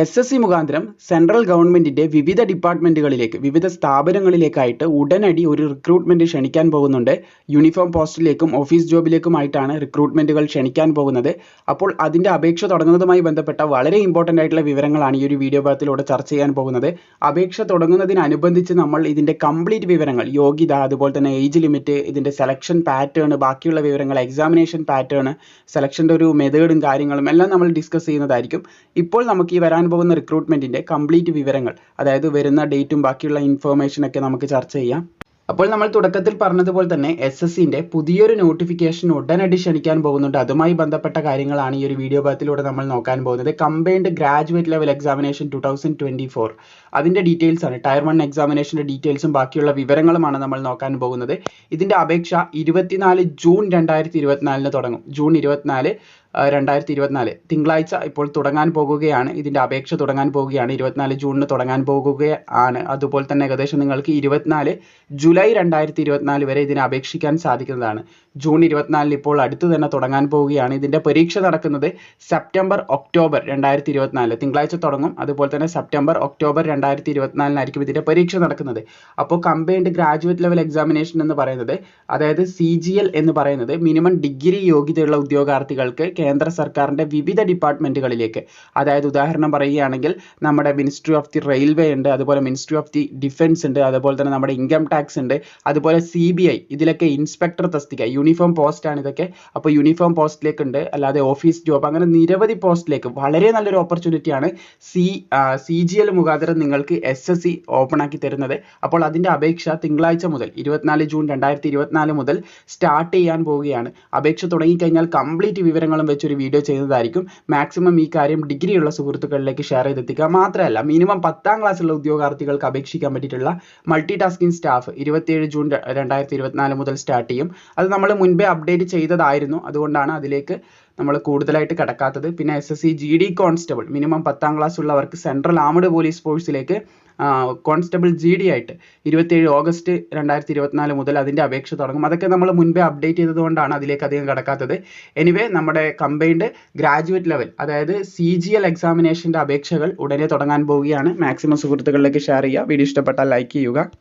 S S C മുഖാന്തരം central ഗവൺമെന്റിന്റെ വിവിധ ഡിപ്പാർട്ട്മെന്റുകളിലേക്ക് വിവിധ സ്ഥാപനങ്ങളിലേക്കായിട്ട് ഉടനടി ഒരു റിക്രൂട്ട്മെന്റ് ക്ഷണിക്കാൻ പോകുന്നുണ്ട്. യൂണിഫോം പോസ്റ്റിലേക്കും ഓഫീസ് ജോബിലേക്കുമായിട്ടാണ് റിക്രൂട്ട്മെന്റുകൾ ക്ഷണിക്കാൻ പോകുന്നത്. അപ്പോൾ അതിന്റെ അപേക്ഷ തുടങ്ങുന്നതുമായി ബന്ധപ്പെട്ട വളരെ ഇമ്പോർട്ടന്റ് ആയിട്ടുള്ള വിവരങ്ങളാണ് ഈ ഒരു വീഡിയോ ഭാഗത്തിലൂടെ ചർച്ച ചെയ്യാൻ പോകുന്നത്. അപേക്ഷ തുടങ്ങുന്നതിനനുബന്ധിച്ച് നമ്മൾ ഇതിന്റെ കംപ്ലീറ്റ് വിവരങ്ങൾ യോഗ്യത അതുപോലെ തന്നെ ഏജ് ലിമിറ്റ് ഇതിന്റെ സെലക്ഷൻ പാറ്റേൺ ബാക്കിയുള്ള വിവരങ്ങൾ എക്സാമിനേഷൻ പാറ്റേൺ സെലക്ഷന്റെ ഒരു മെത്തേഡും കാര്യങ്ങളും എല്ലാം നമ്മൾ ഡിസ്കസ് ചെയ്യുന്നതായിരിക്കും. ഇപ്പോൾ നമുക്ക് ഈ വരാൻ പോകുന്ന റിക്രൂട്ട്മെന്റിന്റെ കംപ്ലീറ്റ് വിവരങ്ങൾ അതായത് വരുന്ന ഡേറ്റും ബാക്കിയുള്ള ഇൻഫോർമേഷനൊക്കെ നമുക്ക് ചർച്ച ചെയ്യാം. അപ്പോൾ നമ്മൾ തുടക്കത്തിൽ പറഞ്ഞതുപോലെ തന്നെ എസ് എസ് സിന്റെ പുതിയൊരു നോട്ടിഫിക്കേഷൻ ഉടനടി ക്ഷണിക്കാൻ പോകുന്നുണ്ട്. അതുമായി ബന്ധപ്പെട്ട കാര്യങ്ങളാണ് ഈ ഒരു വീഡിയോ ഭാഗത്തിലൂടെ നമ്മൾ നോക്കാൻ പോകുന്നത്. Combined graduate level examination two thousand twenty four അതിന്റെ ഡീറ്റെയിൽസ് ആണ് ടയർ വൺ എക്സാമിനേഷന്റെ ഡീറ്റെയിൽസും ബാക്കിയുള്ള വിവരങ്ങളുമാണ് നമ്മൾ നോക്കാൻ പോകുന്നത്. ഇതിന്റെ അപേക്ഷ ഇരുപത്തിനാല് ജൂൺ രണ്ടായിരത്തി ഇരുപത്തിനാലിന് തുടങ്ങും. ജൂൺ ഇരുപത്തിനാല് രണ്ടായിരത്തി ഇരുപത്തിനാല് തിങ്കളാഴ്ച ഇപ്പോൾ തുടങ്ങാൻ പോകുകയാണ്. ഇതിന്റെ അപേക്ഷ തുടങ്ങാൻ പോകുകയാണ്. ഇരുപത്തിനാല് ജൂണിന് തുടങ്ങാൻ പോകുകയാണ്. അതുപോലെ തന്നെ ഏകദേശം നിങ്ങൾക്ക് ഇരുപത്തിനാല് ജൂലൈ രണ്ടായിരത്തി ഇരുപത്തിനാല് വരെ ഇതിന് അപേക്ഷിക്കാൻ സാധിക്കുന്നതാണ്. ജൂൺ ഇരുപത്തിനാലിൽ ഇപ്പോൾ അടുത്ത് തന്നെ തുടങ്ങാൻ പോവുകയാണ് ഇതിന്റെ പരീക്ഷ നടക്കുന്നത് സെപ്റ്റംബർ ഒക്ടോബർ രണ്ടായിരത്തി ഇരുപത്തിനാല് തിങ്കളാഴ്ച തുടങ്ങും. അതുപോലെ തന്നെ സെപ്റ്റംബർ ഒക്ടോബർ രണ്ടായിരത്തി ഇരുപത്തിനാലിനായിരിക്കും ഇതിന്റെ പരീക്ഷ നടക്കുന്നത്. അപ്പോൾ കമ്പൈൻഡ് ഗ്രാജുവേറ്റ് ലെവൽ എക്സാമിനേഷൻ എന്ന് പറയുന്നത് അതായത് സി എന്ന് പറയുന്നത് മിനിമം ഡിഗ്രി യോഗ്യതയുള്ള ഉദ്യോഗാർത്ഥികൾക്ക് കേന്ദ്ര സർക്കാരിന്റെ വിവിധ ഡിപ്പാർട്ട്മെന്റുകളിലേക്ക് അതായത് ഉദാഹരണം പറയുകയാണെങ്കിൽ നമ്മുടെ മിനിസ്ട്രി ഓഫ് ദി റെയിൽവേ ഉണ്ട് അതുപോലെ മിനിസ്ട്രി ഓഫ് ദി ഡിഫൻസ് ഉണ്ട് അതുപോലെ തന്നെ നമ്മുടെ ഇൻകം ടാക്സ് ഉണ്ട് അതുപോലെ സി ബി ഐ ഇതിലൊക്കെ ഇൻസ്പെക്ടർ തസ്തിക യൂണിഫോം പോസ്റ്റ് ആണ് ഇതൊക്കെ. അപ്പോൾ യൂണിഫോം പോസ്റ്റിലേക്ക് ഉണ്ട് അല്ലാതെ ഓഫീസ് ജോബ് അങ്ങനെ നിരവധി പോസ്റ്റിലേക്ക് വളരെ നല്ലൊരു ഓപ്പർച്യൂണിറ്റി ആണ് സി സി ജി എൽ മുഖാന്തരം നിങ്ങൾക്ക് എസ് എസ് സി ഓപ്പൺ ആക്കി തരുന്നത്. അപ്പോൾ അതിന്റെ അപേക്ഷ തിങ്കളാഴ്ച മുതൽ ഇരുപത്തിനാല് ജൂൺ രണ്ടായിരത്തി ഇരുപത്തിനാല് മുതൽ സ്റ്റാർട്ട് ചെയ്യാൻ പോവുകയാണ്. അപേക്ഷ തുടങ്ങിക്കഴിഞ്ഞാൽ കംപ്ലീറ്റ് വിവരങ്ങളും വെച്ചൊരു വീഡിയോ ചെയ്യുന്നതായിരിക്കും. മാക്സിമം ഈ കാര്യം ഡിഗ്രി ഉള്ള സുഹൃത്തുക്കളിലേക്ക് ഷെയർ ചെയ്തെത്തിക്കുക. മാത്രമല്ല മിനിമം പത്താം ക്ലാസ്സുള്ള ഉദ്യോഗാർത്ഥികൾക്ക് അപേക്ഷിക്കാൻ പറ്റിയിട്ടുള്ള മൾട്ടി ടാസ്കിംഗ് സ്റ്റാഫ് ഇരുപത്തിയേഴ് ജൂൺ രണ്ടായിരത്തി ഇരുപത്തിനാല് മുതൽ സ്റ്റാർട്ട് ചെയ്യും. അത് നമ്മൾ മുൻപേ അപ്ഡേറ്റ് ചെയ്തതായിരുന്നു. അതുകൊണ്ടാണ് അതിലേക്ക് നമ്മൾ കൂടുതലായിട്ട് കിടക്കാത്തത്. പിന്നെ S S C G D constable minimum പത്താം ക്ലാസ് ഉള്ളവർക്ക് സെൻട്രൽ ആംഡ് പോലീസ് ഫോഴ്സിലേക്ക് കോൺസ്റ്റബിൾ ജി ഡി ആയിട്ട് ഇരുപത്തിയേഴ് ഓഗസ്റ്റ് രണ്ടായിരത്തി ഇരുപത്തിനാല് മുതൽ അതിന്റെ അപേക്ഷ തുടങ്ങും. അതൊക്കെ നമ്മൾ മുൻപേ അപ്ഡേറ്റ് ചെയ്തതുകൊണ്ടാണ് അതിലേക്ക് അധികം കിടക്കാത്തത്. എനിവേ നമ്മുടെ കമ്പൈൻഡ് ഗ്രാജുവേറ്റ് ലെവൽ അതായത് സി ജി എൽ എക്സാമിനേഷന്റെ അപേക്ഷകൾ ഉടനെ തുടങ്ങാൻ പോവുകയാണ്. മാക്സിമം സുഹൃത്തുക്കളിലേക്ക് ഷെയർ ചെയ്യുക. വീഡിയോ ഇഷ്ടപ്പെട്ടാൽ ലൈക്ക് ചെയ്യുക.